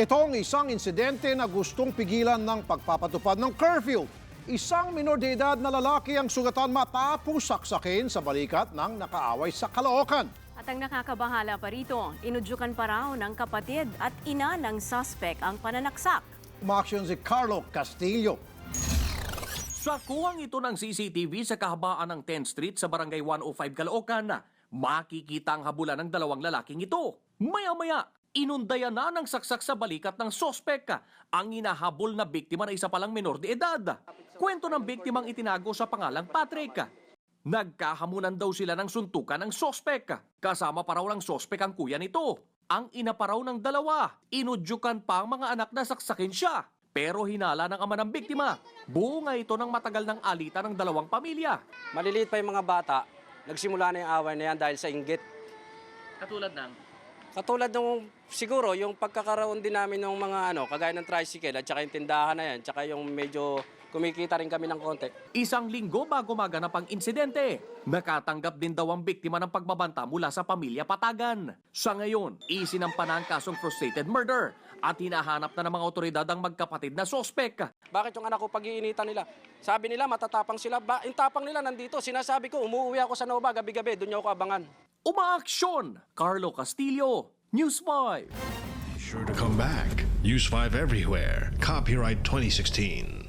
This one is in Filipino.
Ito ang isang insidente na gustong pigilan ng pagpapatupad ng curfew. Isang minor de edad na lalaki ang sugatan matapos saksakin sa balikat ng nakaaway sa Caloocan. At ang nakakabahala pa rito, inudyukan pa raw ng kapatid at ina ng suspect ang pananaksak. Umaksyon si Carlo Castillo. Sa kuwang ito ng CCTV sa kahabaan ng 10th Street sa Barangay 105 Caloocan, makikita ang habulan ng dalawang lalaking ito. Maya-maya, inundayan na ng saksak sa balikat ng sospek ang hinahabol na biktima na isa palang menor de edad. Kwento ng biktimang itinago sa pangalang Patrick. Nagkahamunan daw sila ng suntukan ng sospek. Kasama pa raw ng sospek ang kuya nito. Ang ina pa raw ng dalawa. Inudyukan pa ang mga anak na saksakin siya. Pero hinala ng ama ng biktima. Bunga ito ng matagal ng alitan ng dalawang pamilya. Maliliit pa yung mga bata, nagsimula na yung away na yan dahil sa inggit. Katulad ng? Katulad nung siguro yung pagkakaroon din namin ng mga ano, kagaya ng tricycle at saka yung tindahan na yan, tsaka yung medyo kumikita rin kami ng konti. Isang linggo bago maganap ang insidente, nakatanggap din daw ang biktima ng pagbabanta mula sa pamilya Patagan. Sa ngayon, isinampa na ang kasong frustrated murder at hinahanap na ng mga otoridad ang magkapatid na sospek. Bakit yung anak ko pag-iinitan nila? Sabi nila matatapang sila. Ba, yung tapang nila nandito. Sinasabi ko, umuwi ako sa Nova gabi-gabi. Doon niyo ako abangan. Umaaksyon! Carlo Castillo, News 5. Sure to come back. Use 5 everywhere. Copyright 2016.